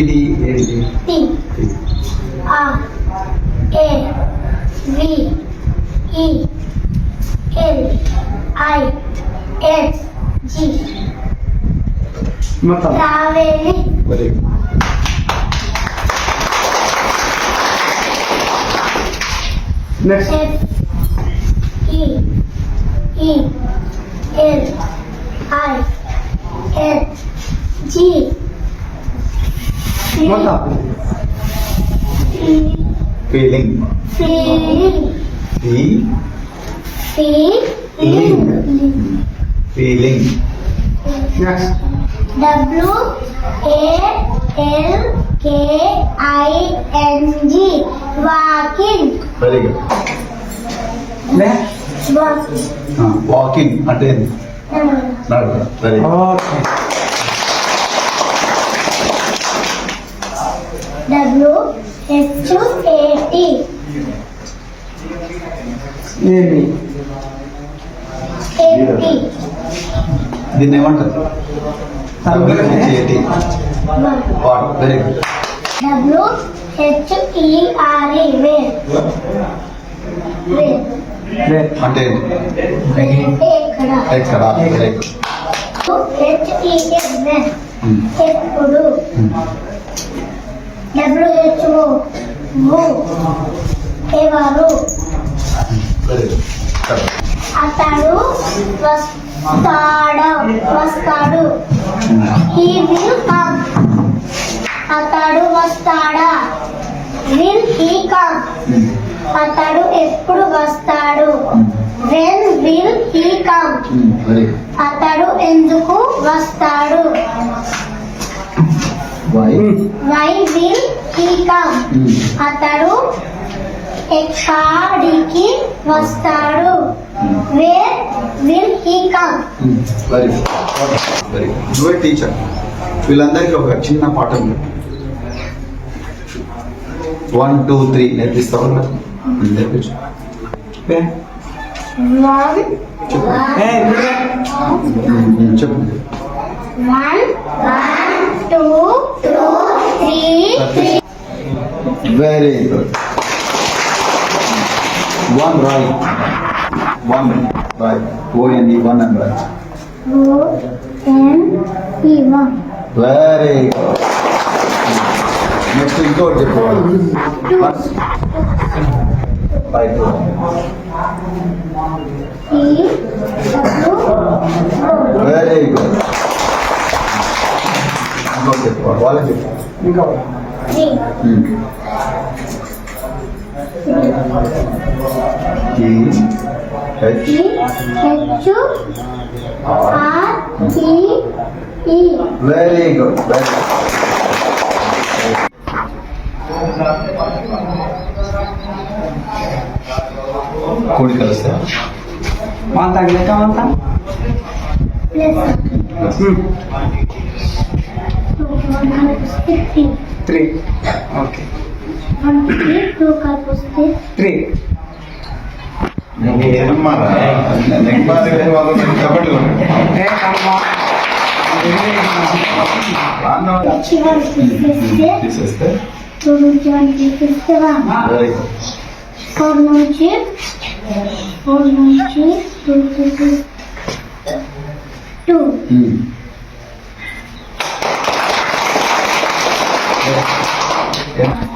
ఇది ఏంటి T R A V E L I S G మొత్తం Traveli very good next F E E L I S G మొత్తం feeling Feeling ఫీ Feeling feeling next W A L K I N G walking very good walk walking అంటే ఏంది? నడక very Good okay W H A T ఏంటి A T దీన్ని ఏమంటారు చేతి what very good W H E R E where where రే అంటే ఏంటి? అంటే ఎక్కడ ఎక్కడ very good H E N when ఎప్పుడు W ఎవరు అతడు వస్తాడా వస్తాడు. He will come. అతడు వస్తాడా? Will he come. అతడు ఎప్పుడు వస్తాడు? When will he come. అతడు ఎందుకు వస్తాడు? వై విల్ హీ కమ్ అతడు ఎక్కడికి వస్తాడు. Where will he come. Very very good నువ్వే టీచర్ వీళ్ళందరికీ ఒక చిన్న పాఠం వన్ టూ త్రీ నేర్పిస్తావు? నేర్పించు. చెప్పు. One one two two three. Very good. One right. One right. O and E one and right. O and E one. Very good. Next indoor Japan. Right. E W O. Very good. ఇంకోటి చెప్పు వాళ్ళకి చెప్పు ఇంకా three ఈ H ఈ H R ఈ ఈ very good very కూడి కలిస్తే వంత లెక్క వంత plus two one కలిపిస్తే three three okay one three two కలిపిస్తే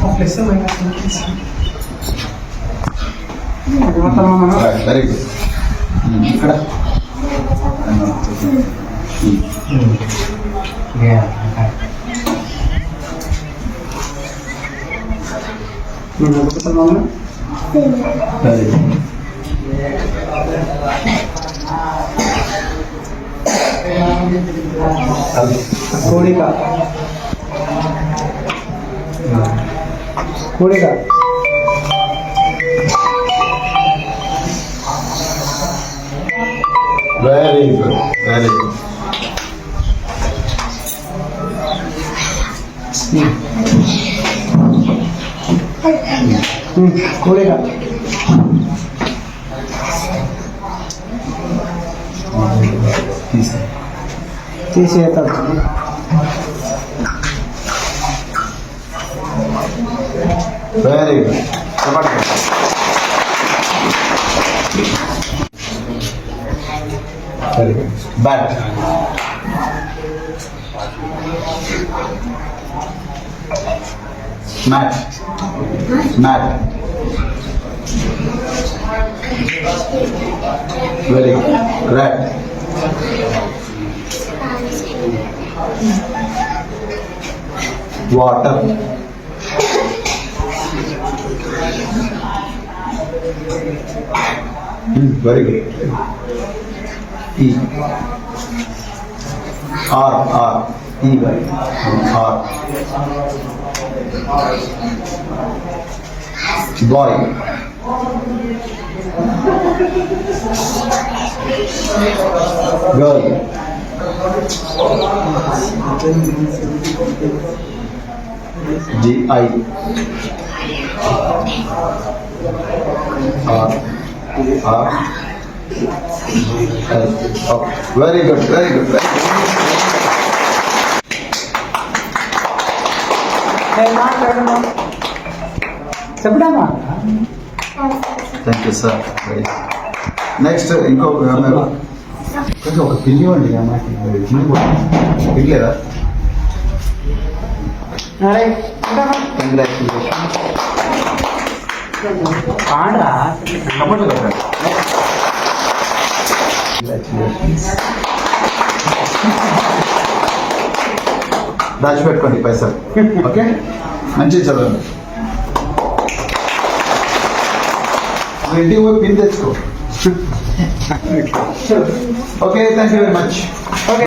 four నుంచి ఫోర్ నుంచి టూ తీసేస్తే two నీకేదా English S R I V A L I very good తెలుగులో రాస్తావు very good very うん、これが。停止やったんだね。Very good. 頑張ってください。Very good. Mat very good red water very good. E. R, R, E. Body. Girl. G I R R L. Very good, very good, very good. Good very మాట్లాడమా చెప్పడమ్మా thank you sir next ఇంకొక కొంచెం ఒక పిల్లి అమ్మాయికి. కూడా పిల్లేదా పాడరా దాచిపెట్టుకోండి పైసలు. Okay? మంచి చదవండి. ఇంటికి పోయి పిన్ తెచ్చుకో. Okay thank you very much okay